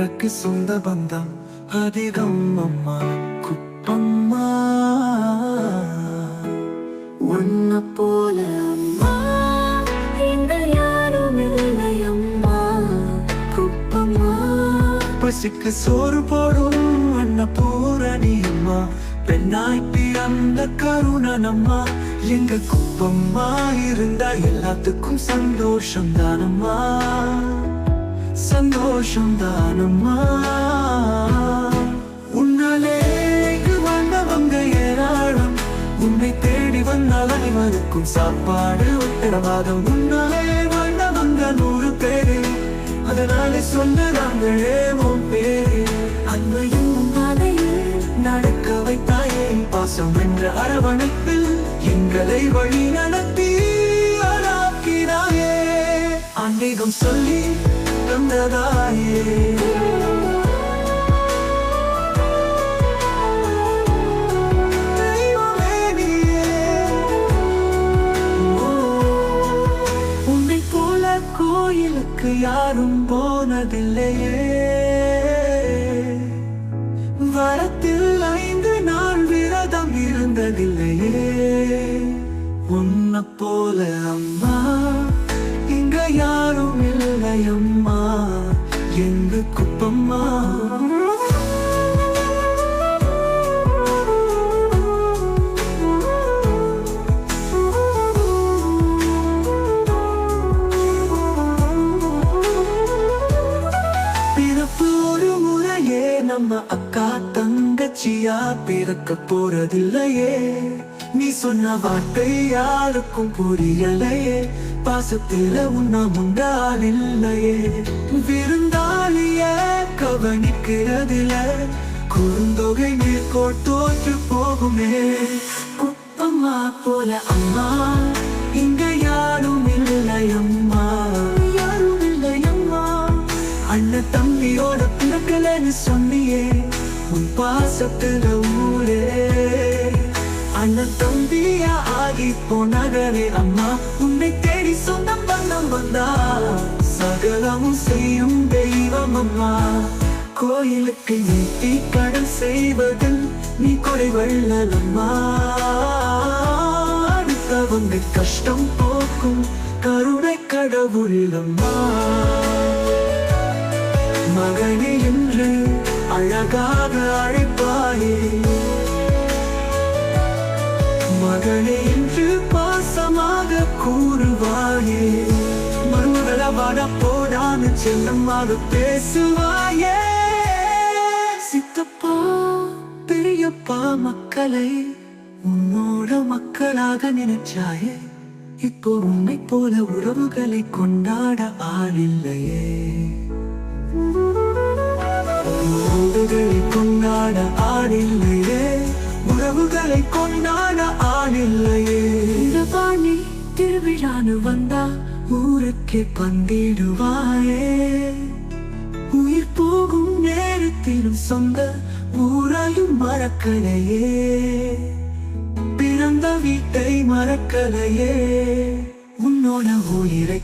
உனக்கு சொந்த பந்தம் அதிகம் அம்மா குப்பம்மா. உன்னை போல அம்மா இங்க யாரும் இல்லை அம்மா குப்பம்மா. பசிக்கு சோறு போடும் அண்ண பூரணி அம்மா பெண்ணாய் பிறந்த கருணனம்மா எங்க குப்பம்மா இருந்தா எல்லாத்துக்கும் சந்தோஷம் தானம்மா சந்தோஷம் தானம்மா உன்னாலே வந்தவங்க ஏராளம். உன்னை தேடி வந்தால் அனைவருக்கும் சாப்பாடு உத்தரவாதம். உன்னாலே வந்தவங்க நூறு பேரு. அதனாலே சொல்லுறாங்களே உன் பேரு. அன்மையும் நடக்க வைத்தாயே பாசம் என்ற அரவணைப்பில் எங்களை வழி நடத்தி அழாக்கினாயே ஆன்மீகம் சொல்லி தந்ததாயே கோயிலுக்கு யாரும் போனதில்லையே. வரத்தில் ஐந்து நாள் விரதம் இருந்ததில்லையே. உன்ன போல அம்மா இங்க யாரும் இல்லையம் குப்பம்மா நம்ம அக்கா தங்கச்சியா? பிறக்க போறதில்லையே. நீ சொன்ன வார்த்தை யாருக்கும் புரியலையே. பாசத்தில உன்ன முண்டால் இல்லையே விருந்தாளிய அவனிக்கிறதில குறுந்தொகை மேற்கோள் தோற்று போகுமே. குப்பம்மா போல அம்மா இங்க யாரும் இல்லை அம்மா. யாரும் இல்லை அம்மா. அண்ணன் தம்பியோட பிறக்கலன்னு சொன்னியே உன் பாசத்துல ஊரே. அண்ணன் தம்பியா ஆகி போனகரே அம்மா. உன்னை தேடி சொந்தம் பந்தம் வந்தா சகலமும் செய்யும் தெய்வம் அம்மா. கோயிலுக்கு நீட்டி கடன் செய்வதில் நீ குறைவள்ளல் நம்மா. அடுத்தவங்க கஷ்டம் போக்கும் கருணை கடவுள்ளம்மா மகனே என்று அழகாக அழைப்பாயே. மகனே என்று பாசமாக கூறுவாயே. மருமகளவான வட போடான்னு செல்லமாக பேசுவாயே. சித்தப்பா பெரியப்பா மக்களை உன்னோட மக்களாக நினைச்சாயே இப்போ உன்னை போல உறவுகளை கொண்டாட ஆளில்லையே. உறவுகளை கொண்டாட ஆளில்லையே உறவுகளை கொண்டாட ஆளில்லையே. இந்த பாணி திருவிழான்னு வந்தா ஊருக்கே பந்திடுவாயே. உயிர் போகும் நேரத்திலும் சொந்த ஊரையும் மறக்கலையே. பிறந்த வீட்டை மறக்கலையே. உன்னோட உயிரை